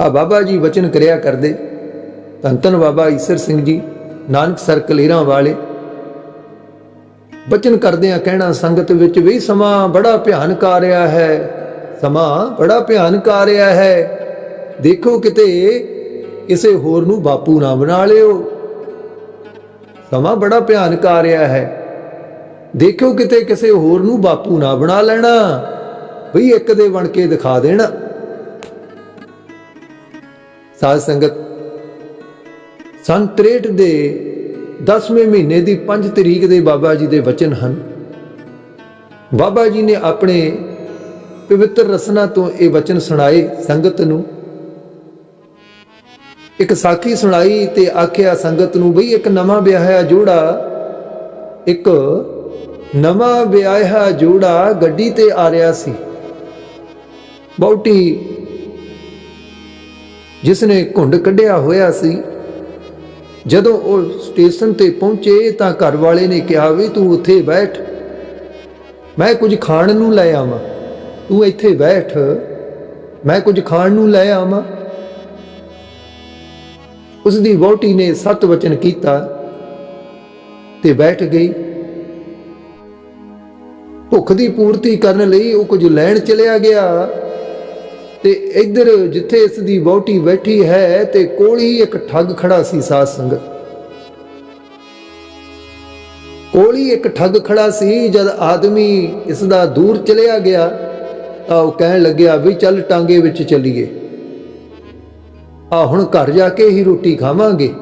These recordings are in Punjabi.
ਆ ਬਾਬਾ ਜੀ ਵਚਨ ਕਰਿਆ ਕਰਦੇ। ਧੰਨ ਧੰਨ ਬਾਬਾ ਈਸਰ ਸਿੰਘ ਜੀ, ਨਾਨਕ ਸਰ ਕਲੇਰਾਂ ਵਾਲੇ। ਬਚਨ ਕਰਦੇ ਆ ਕਹਿਣਾ ਸੰਗਤ ਵਿੱਚ ਵੀ ਸਮਾਂ ਬੜਾ ਭਿਆਨਕ ਆ ਰਿਹਾ ਹੈ। ਸਮਾਂ ਬੜਾ ਭਿਆਨਕ ਆ ਰਿਹਾ ਹੈ। ਦੇਖੋ ਕਿਤੇ ਕਿਸੇ ਹੋਰ ਨੂੰ ਬਾਪੂ ਨਾ ਬਣਾ ਲਿਓ। ਸਮਾਂ ਬੜਾ ਭਿਆਨਕ ਆ ਰਿਹਾ ਹੈ। ਦੇਖਿਓ ਕਿਤੇ ਕਿਸੇ ਹੋਰ ਨੂੰ ਬਾਪੂ ਨਾ ਬਣਾ ਲੈਣਾ। ਬਈ ਇੱਕ ਦੇ ਬਣ ਕੇ ਦਿਖਾ ਦੇਣਾ। ਸਾਧ ਸੰਗਤ, ਸੰਨ 63 ਦੇ 10ਵੇਂ ਮਹੀਨੇ ਦੀ 5 ਤਰੀਕ ਦੇ ਬਾਬਾ ਜੀ ਦੇ ਵਚਨ ਹਨ। ਬਾਬਾ ਜੀ ਨੇ ਆਪਣੇ ਪਵਿੱਤਰ ਰਸਨਾ ਤੋਂ ਇਹ ਵਚਨ ਸੁਣਾਏ ਸੰਗਤ ਨੂੰ। ਇੱਕ ਸਾਖੀ ਸੁਣਾਈ ਤੇ ਆਖਿਆ ਸੰਗਤ ਨੂੰ, ਬਈ ਇੱਕ ਨਵਾਂ ਵਿਆਹਿਆ ਜੋੜਾ, ਇੱਕ ਨਵਾਂ ਵਿਆਹਿਆ ਜੋੜਾ ਗੱਡੀ ਤੇ ਆ ਰਿਹਾ ਸੀ। ਬਹੁਤੀ ਜਿਸ ਨੇ ਘੁੰਡ ਕੱਢਿਆ ਹੋਇਆ ਸੀ। ਜਦੋਂ ਉਹ ਸਟੇਸ਼ਨ ਤੇ ਪਹੁੰਚੇ ਤਾਂ ਘਰ ਵਾਲੇ ਨੇ ਕਿਹਾ, ਵੀ ਤੂੰ ਉੱਥੇ ਬੈਠ। ਮੈਂ ਕੁਝ ਖਾਣ ਨੂੰ ਲੈ ਆਵਾਂ। ਤੂੰ ਇੱਥੇ ਬੈਠ। ਮੈਂ ਕੁਝ ਖਾਣ ਨੂੰ ਲੈ ਆਵਾਂ। ਉਸ ਦੀ ਵਹੁਟੀ ਨੇ ਸਤ ਵਚਨ ਕੀਤਾ ਤੇ ਬੈਠ ਗਈ। ਭੁੱਖ ਦੀ ਪੂਰਤੀ ਕਰਨ ਲਈ ਉਹ ਕੁਝ ਲੈਣ ਚਲਿਆ ਗਿਆ। ਤੇ ਇੱਧਰ ਜਿੱਥੇ ਇਸ ਦੀ ਵਹੁਟੀ ਬੈਠੀ ਹੈ ਤੇ ਕੋਲ ਹੀ ਇੱਕ ਠੱਗ ਖੜਾ ਸੀ ਸਾਧ ਸੰਗਤ। ਕੋਲ ਹੀ ਇੱਕ ਠੱਗ ਖੜਾ ਸੀ, ਜਦ ਆਦਮੀ ਇਸ ਦਾ ਦੂਰ ਚਲਿਆ ਗਿਆ ਤਾਂ ਉਹ ਕਹਿਣ ਲੱਗਿਆ ਵੀ ਚੱਲ ਟਾਂਗੇ ਵਿੱਚ ਚੱਲੀਏ। ਆ ਹੁਣ ਘਰ ਜਾ ਕੇ ਹੀ ਰੋਟੀ ਖਾਵਾਂਗੇ।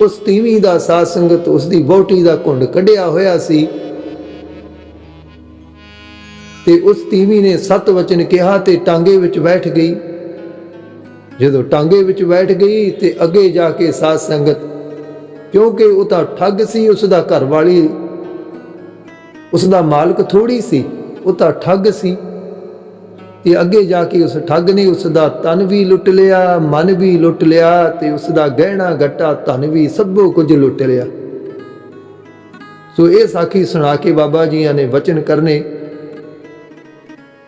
ਉਸ ਤੀਵੀਂ ਦਾ ਸਾਧ ਸੰਗਤ ਉਸ ਦੀ ਵਹੁਟੀ ਦਾ ਕੁੰਡ ਕੱਢਿਆ ਹੋਇਆ ਸੀ। ਤੇ ਉਸ ਤੀਵੀ ਨੇ ਸਤ ਵਚਨ ਕਿਹਾ ਤੇ ਟਾਂਗੇ ਵਿੱਚ ਬੈਠ ਗਈ। ਜਦੋਂ ਟਾਂਗੇ ਵਿੱਚ ਬੈਠ ਗਈ ਤੇ ਅੱਗੇ ਜਾ ਕੇ ਸਾਧ ਸੰਗਤ, ਕਿਉਂਕਿ ਉਹ ਤਾਂ ਠੱਗ ਸੀ, ਉਸ ਦਾ ਘਰ ਵਾਲੀ ਉਸ ਦਾ ਮਾਲਕ ਥੋੜੀ ਸੀ, ਉਹ ਤਾਂ ਠੱਗ ਸੀ। ਤੇ ਅੱਗੇ ਜਾ ਕੇ ਉਸ ਠੱਗ ਨੇ ਉਸ ਦਾ ਤਨ ਵੀ ਲੁੱਟ ਲਿਆ, ਮਨ ਵੀ ਲੁੱਟ ਲਿਆ ਤੇ ਉਸ ਦਾ ਗਹਿਣਾ ਗੱਟਾ ਧਨ ਵੀ ਸਭੋ ਕੁਝ ਲੁੱਟ ਲਿਆ। ਸੋ ਇਹ ਸਾਖੀ ਸੁਣਾ ਕੇ ਬਾਬਾ ਜੀਆਂ ਨੇ ਵਚਨ ਕਰਨੇ।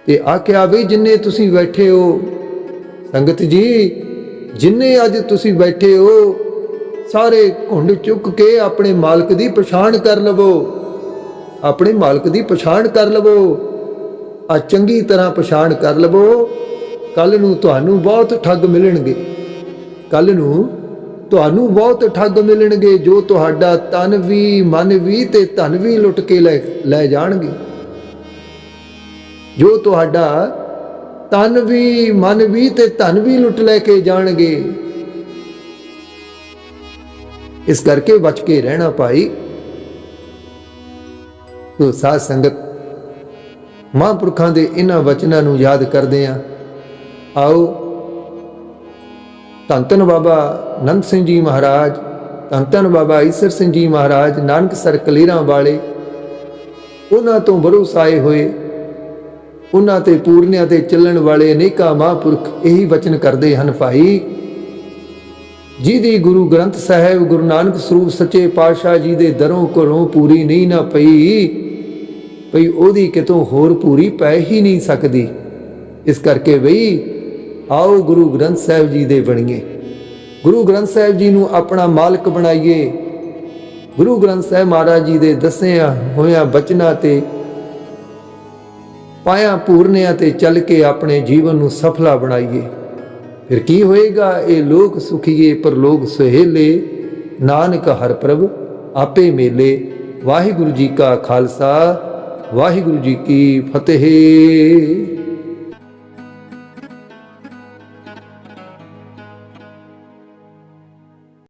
ਤੇ ਆਖਿਆ, ਵੀ ਜਿੰਨੇ ਤੁਸੀਂ ਬੈਠੇ ਹੋ, ਸੰਗਤ ਜੀ, ਜਿੰਨੇ ਅੱਜ ਤੁਸੀਂ ਬੈਠੇ ਹੋ, ਸਾਰੇ ਘੁੰਡ ਚੁੱਕ ਕੇ ਆਪਣੇ ਮਾਲਕ ਦੀ ਪਛਾਣ ਕਰ ਲਵੋ। ਆਪਣੇ ਮਾਲਕ ਦੀ ਪਛਾਣ ਕਰ ਲਵੋ। ਆ ਚੰਗੀ ਤਰ੍ਹਾਂ ਪਛਾਣ ਕਰ ਲਵੋ। ਕੱਲ ਨੂੰ ਤੁਹਾਨੂੰ ਬਹੁਤ ਠੱਗ ਮਿਲਣਗੇ। ਕੱਲ ਨੂੰ ਤੁਹਾਨੂੰ ਬਹੁਤ ਠੱਗ ਮਿਲਣਗੇ, ਜੋ ਤੁਹਾਡਾ ਤਨ ਵੀ, ਮਨ ਵੀ ਤੇ ਧਨ ਵੀ ਲੁੱਟ ਕੇ ਲੈ ਲੈ ਜਾਣਗੇ। ਜੋ ਤੁਹਾਡਾ ਤਨ ਵੀ, ਮਨ ਵੀ ਤੇ ਧਨ ਵੀ ਲੁੱਟ ਲੈ ਕੇ ਜਾਣਗੇ। ਇਸ ਕਰਕੇ ਬਚ ਕੇ ਰਹਿਣਾ ਭਾਈ। ਸੋ ਸਾਧ ਸੰਗਤ, ਮਹਾਂਪੁਰਖਾਂ ਦੇ ਇਹਨਾਂ ਵਚਨਾਂ ਨੂੰ ਯਾਦ ਕਰਦੇ ਆਂ। ਆਓ ਧੰਨ ਧੰਨ ਬਾਬਾ ਨੰਦ ਸਿੰਘ ਜੀ ਮਹਾਰਾਜ ਧੰਨ ਧੰਨ ਬਾਬਾ ਈਸਰ ਸਿੰਘ ਜੀ ਮਹਾਰਾਜ, ਨਾਨਕ ਸਰ ਕਲੀਰਾਂ ਵਾਲੇ, ਉਹਨਾਂ ਤੋਂ ਬਰੋਸਾਏ ਹੋਏ। ਉਹਨਾਂ ਤੇ ਪੂਰਨਿਆਂ ਤੇ ਚੱਲਣ ਵਾਲੇ ਅਨੇਕਾਂ ਮਹਾਂਪੁਰਖ ਇਹੀ ਵਚਨ ਕਰਦੇ ਹਨ ਭਾਈ। ਜਿਹਦੀ ਗੁਰੂ ਗ੍ਰੰਥ ਸਾਹਿਬ, ਗੁਰੂ ਨਾਨਕ ਸਰੂਪ ਸੱਚੇ ਪਾਤਸ਼ਾਹ ਜੀ ਦੇ ਦਰੋਂ ਘਰੋਂ ਪੂਰੀ ਨਹੀਂ ਨਾ ਪਈ, ਭਈ ਉਹਦੀ ਕਿਤੋਂ ਹੋਰ ਪੂਰੀ ਪੈ ਹੀ ਨਹੀਂ ਸਕਦੀ। ਇਸ ਕਰਕੇ ਬਈ, ਆਓ ਗੁਰੂ ਗ੍ਰੰਥ ਸਾਹਿਬ ਜੀ ਦੇ ਬਣੀਏ। ਗੁਰੂ ਗ੍ਰੰਥ ਸਾਹਿਬ ਜੀ ਨੂੰ ਆਪਣਾ ਮਾਲਕ ਬਣਾਈਏ। ਗੁਰੂ ਗ੍ਰੰਥ ਸਾਹਿਬ ਮਹਾਰਾਜ ਜੀ ਦੇ ਦੱਸਿਆ ਹੋਇਆ ਬਚਨਾਂ ਤੇ ਪਾਇਆ ਪੂਰਨਿਆਂ ਤੇ ਚੱਲ ਕੇ ਆਪਣੇ ਜੀਵਨ ਨੂੰ ਸਫਲਾ ਬਣਾਈਏ। ਫਿਰ ਕੀ ਹੋਏਗਾ? ਇਹ ਲੋਕ ਸੁਖੀਏ, ਪਰ ਲੋਕ ਸੁਹੇਲੇ। ਨਾਨਕ ਹਰ ਪ੍ਰਭ, ਆਪੇ ਮੇਲੇ। ਵਾਹਿਗੁਰੂ ਜੀ ਕਾ ਖਾਲਸਾ, ਵਾਹਿਗੁਰੂ ਜੀ ਕੀ ਫਤਿਹ।